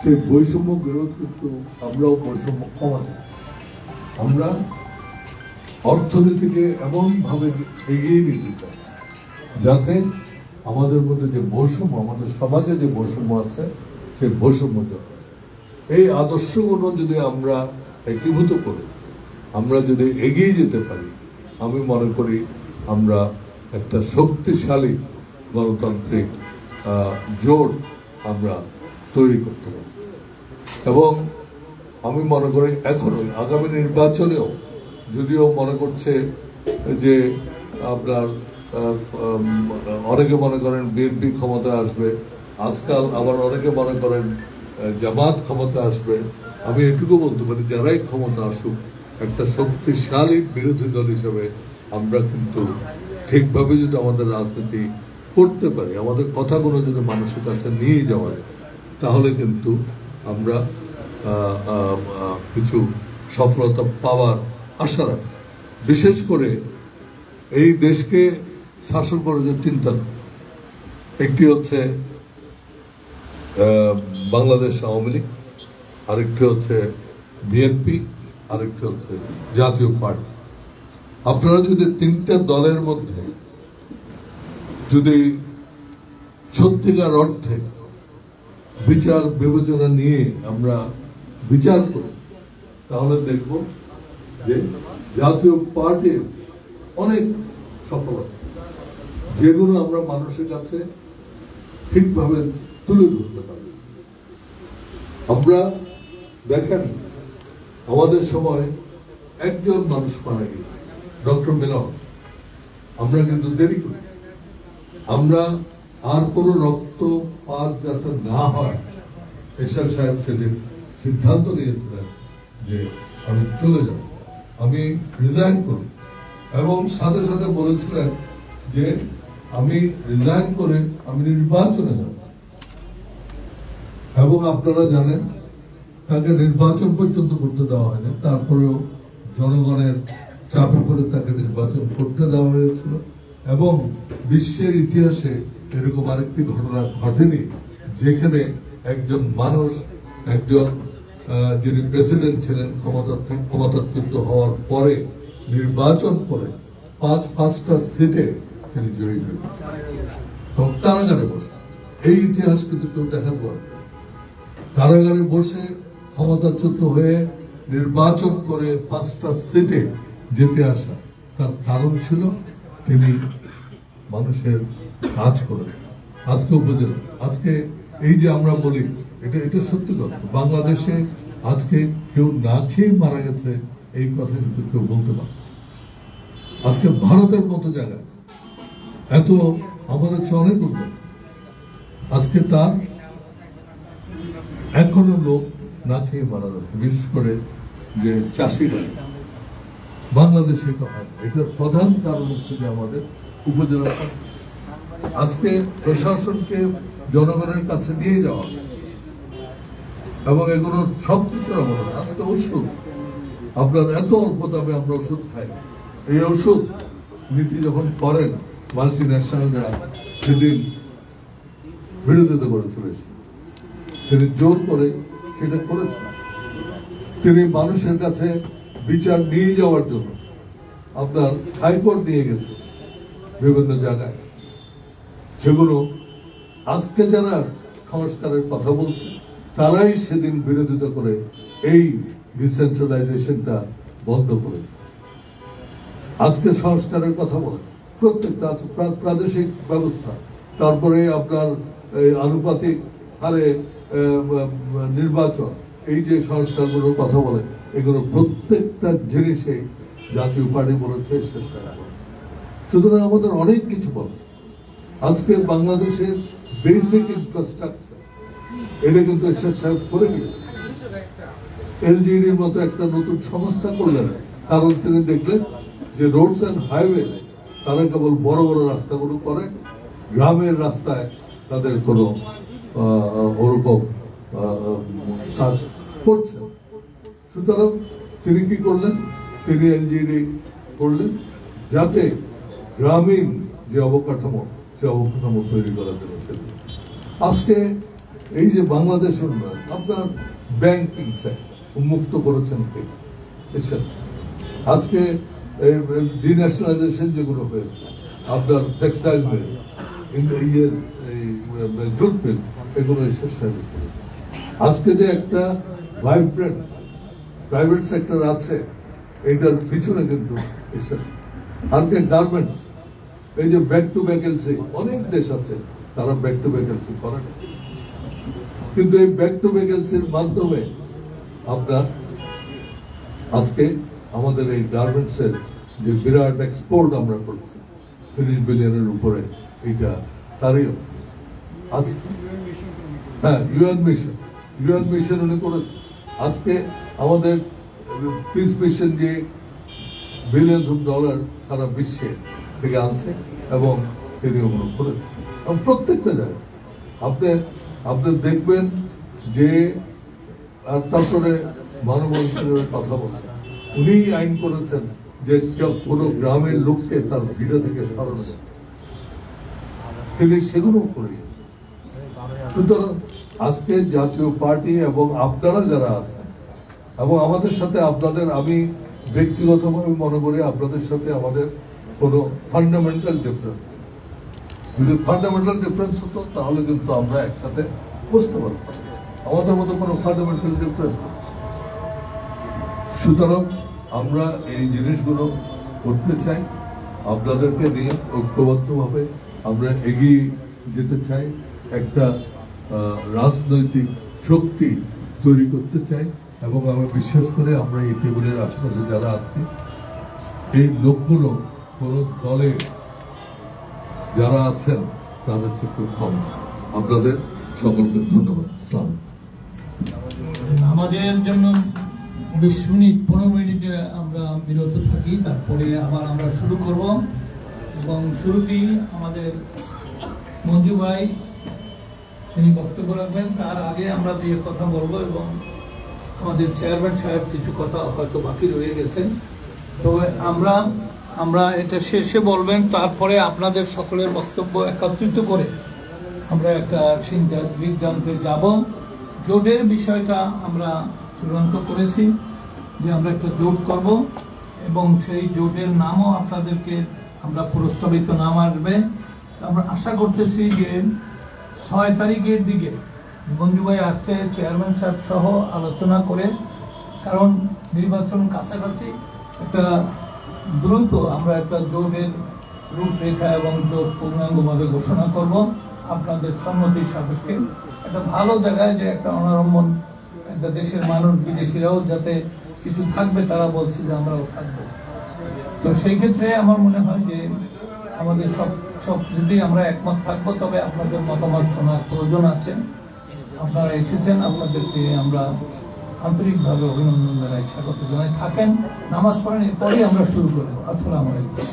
সেই বৈষম্য বিরোধ কিন্তু আমরাও বৈষম্য কমাতে আমরা অর্থনীতিকে এমন ভাবে এগিয়ে নিতে চাই যাতে আমাদের মধ্যে যে বৈষম্য, আমাদের সমাজে যে বৈষম্য আছে, সেই বৈষম্য এই আদর্শগুলো যদি আমরা একীভূত করি, আমরা যদি এগিয়ে যেতে পারি, আমি মনে করি আমরা একটা শক্তিশালী গণতান্ত্রিক জোট আমরা তৈরি করতে হবে। এবং আমি মনে করি এখনোই আগামী নির্বাচনেও যদিও মনে করছে যে আপনার অনেকে মনে করেন বিএনপি ক্ষমতা আসবে। আজকাল আবার অনেকে মনে করেন জামাত ক্ষমতা আসবে। আমি এটুকু বলতে পারি, যারাই ক্ষমতা আসুক, একটা শক্তিশালী বিরোধী দল হিসেবে আমরা কিন্তু ঠিকভাবে যদি আমাদের রাজনীতি করতে পারি, আমাদের কথাগুলো যদি মানুষের কাছে নিয়ে যাওয়া যায় তাহলে কিন্তু আমরা কিছু সফলতা পাওয়ার আশা রাখি। বিশেষ করে এই দেশকে শাসন করার যে তিনটা একটি হচ্ছে বাংলাদেশ আওয়ামী লীগ, আরেকটি হচ্ছে বিএনপি, আরেকটি হচ্ছে জাতীয় পার্টি। আপনারা যদি তিনটা দলের মধ্যে যদি সত্যিকার অর্থে বিচার বিবেচনা নিয়ে আমরা বিচার করি। তাহলে দেখব যে জাতীয় পার্টির অনেক সফলতা যেগুলো আমরা মানুষের কাছে ঠিকভাবে তুলে ধরতে পারি আমরা দেখেন, আমাদের সময় একজন মানুষ মারা গিয়ে ডক্টর মিলন। আমরা কিন্তু দেরি করি। আমরা আর কোনো রক্ত পাত যাতে না হয়। এরশাদ সাহেব সেদিন সিদ্ধান্ত নিয়েছিলেন যে আমি চলে যাব। আমি রিজাইন করব এবং সাথে সাথে বলেছিলেন যে আমি রিজাইন করে আমি নির্বাচনে যাব। এবং আপনারা জানেন, তাকে নির্বাচন পর্যন্ত করতে দেওয়া হয়নি। তারপরেও জনগণের চাপে পড়ে তাকে নির্বাচন করতে দেওয়া হয়েছিল। এবং বিশ্বের ইতিহাসে এরকম আরেকটি ঘটনা ঘটেনি, যেখানে একজন মানুষ, একজন যিনি প্রেসিডেন্ট ছিলেন ক্ষমতা ক্ষমতাচ্যুত হওয়ার পরে নির্বাচন করে পাঁচ, পাঁচটা সিটে তিনি জয়ী হয়েছেন এবং কারাগারে বসে এই ইতিহাস কিন্তু কেউ দেখাতে পারবে। কারাগারে বসে ক্ষমতাচ্যুত হয়ে নির্বাচন করে পাঁচটা সিটে যেতে আসা তার কারণ ছিল তিনি মানুষের কাজ করে। আজকে উপজেলা আজকে এই যে আমরা বলি, এটা এটা সত্যি কথা। বাংলাদেশে আজকে কেউ না খেয়ে মারা গেছে, এই কথা কিন্তু কেউ বলতে পারছে আজকে ভারতের মতো জায়গায় এত আমাদের চেয়ে অনেক উন্নত। আজকে তার এখনও লোক না খেয়ে মারা যাচ্ছে, বিশেষ করে যে চাষিরা। বাংলাদেশে এটা প্রধান কারণ হচ্ছে যে আমাদের উপজেলা আজকে প্রশাসনকে জনগণের কাছে নিয়ে যাওয়া এবং এগুলো সব কিছুর অবদান আজকে ওষুধ, আপনার এত অল্প দামে আমরা ওষুধ খাই। এই ওষুধ নীতি যখন করেন মাল্টি ন্যাশনালরা সেদিন বিরোধিতা করে চলেছে তিনি জোর করে সেটা করেছেন। তিনি মানুষের কাছে বিচার নিয়ে যাওয়ার জন্য আপনার হাইকোর্ট নিয়ে গেছে। বিভিন্ন জায়গায়। সেগুলো আজকে যারা সংস্কারের কথা বলছে, তারাই সেদিন বিরোধিতা করে এই ডিসেন্ট্রালাইজেশনটা বন্ধ করে আজকে সংস্কারের কথা বলে, প্রত্যেকটা প্রাদেশিক ব্যবস্থা, তারপরে আপনার আনুপাতিক হারে নির্বাচন, এই যে সংস্কারগুলোর কথা বলে, এগুলো প্রত্যেকটা জিনিসে জাতীয় পার্টি বলেছে, শেষ করে সুতরাং আমাদের অনেক কিছু বলে। আজকে বাংলাদেশের বেসিক ইনফ্রাস্ট্রাকচার এটা কিন্তু এরশাদ সাহেব করে গিয়েছে এলজিডির মতো একটা নতুন সংস্থা করলেন। কারণ তিনি দেখলেন যে রোডস অ্যান্ড হাইওয়ে তারা কেবল বড় বড় রাস্তাগুলো করে, গ্রামের রাস্তায় তাদের কোনো ওরকম কাজ করছে সুতরাং তিনি কি করলেন? তিনি এলজিডি করলেন। যাতে গ্রামীণ যে অবকাঠামো, সে অবকাঠামো তৈরি করার জন্য সেটা। আজকে এই যে বাংলাদেশ উন্নয়ন, আপনার ব্যাংকিং সেক্টর উন্মুক্ত করেছেন কে আজকে ডিন্যাশনালাইজেশন যেগুলো হয়েছে, আপনার টেক্সটাইল মিল ইয়ের জুট মিল এগুলো। আজকে যে একটা ভাইব্রেন্ট প্রাইভেট সেক্টর আছে, এটার পিছনে কিন্তু আজকে গার্মেন্টস এই যে ব্যাক টু ভ্যাকেন্সি অনেক দেশ আছে, তারা ব্যাক টু ভ্যাকেন্সি করে কিন্তু এই ব্যাক টু ভ্যাকেন্সির মাধ্যমে আপনার আজকে আমাদের এই গার্মেন্টস এর যে বিরাট এক্সপোর্ট আমরা করছি, তিরিশ বিলিয়নের উপরে, এটা তারই হ্যাঁ ইউএন মিশন ইউএন মিশন উনি করেছে। আজকে আমাদের পিস মিশন যে বিলিয়ন অফ ডলার সারা বিশ্বে থেকে আনছে এবং তিনি ওগুলো করেছে এবং প্রত্যেকটা জায়গায় আপনি আপনি দেখবেন যে, আর তারপরে মানবাধিকারের কথা বলছেন উনি আইন করেছেন যে কোনো গ্রামের লোককে তার ভিটা থেকে সরানো। তিনি সেগুলো করে। সুতরাং আজকে জাতীয় পার্টি এবং আপনারা যারা আছেন, এবং আমাদের সাথে আপনাদের আমি ব্যক্তিগতভাবে মনে করি আপনাদের সাথে আমাদের কোনো ফান্ডামেন্টাল ডিফারেন্স যদি ফান্ডামেন্টাল ডিফারেন্স হতো, তাহলে কিন্তু আমরা একসাথে বুঝতে পারতাম। আমাদের মতো কোনো ফান্ডামেন্টাল ডিফারেন্স সুতরাং আমরা এই জিনিসগুলো করতে চাই। আপনাদেরকে নিয়ে ঐক্যবদ্ধভাবে আমরা এগিয়ে যেতে চাই। একটা রাজনৈতিক শক্তি তৈরি করতে চাই। এবং আমি বিশ্বাস করে আমরা এই টেবিলের আশেপাশে যারা আছি, এই লোকগুলো, কোন দলে যারা আছেন, তাদের চেয়ে খুব কম। আপনাদের সকলকে ধন্যবাদ। সালাম। আমাদের জন্য বিশ মিনিট, পনেরো মিনিটে আমরা বিরত থাকি, তারপরে আবার আমরা শুরু করব। এবং শুরুতেই আমাদের মঞ্জু ভাই, তিনি বক্তব্য রাখবেন, তার আগে আমরা দিয়ে কথা বলব এবং আমাদের চেয়ারম্যান সাহেব কিছু কথা হয়তো বাকি রয়ে গেছেন। তবে আমরা আমরা এটা শেষে বলবেন, তারপরে আপনাদের সকলের বক্তব্য একত্রিত করে আমরা একটা চিন্তা সিদ্ধান্তে যাব। জোটের বিষয়টা আমরা চূড়ান্ত করেছি যে আমরা একটা জোট করব এবং সেই জোটের নামও আপনাদেরকে আমরা প্রস্তাবিত নাম আসবে আমরা আশা করতেছি যে ছয় তারিখের দিকে মঞ্জুভাই আসছে চেয়ারম্যান সাহেব সহ আলোচনা করে, কারণ নির্বাচন কাছাকাছি একটা দ্রুত আমরা একটা জোটের রূপরেখা এবং জোট পূর্ণাঙ্গভাবে ঘোষণা করব। আপনাদের সম্মতি সাপেক্ষে একটা ভালো জায়গায় যে একটা অনারম্বন একটা দেশের মানুষ, বিদেশিরাও যাতে কিছু থাকবে, তারা বলছে যে আমরাও থাকব। তো সেই ক্ষেত্রে আমার মনে হয় যে আমাদের সব সব যদি আমরা একমত থাকব, তবে আপনাদের মতামত শোনার প্রয়োজন আছে। আপনারা এসেছেন, আপনাদেরকে আমরা আন্তরিকভাবে অভিনন্দন জানাই, স্বাগত জানাই। থাকেন, নামাজ পড়েন এরপরে আমরা শুরু করব। আসসালাম আলাইকুম।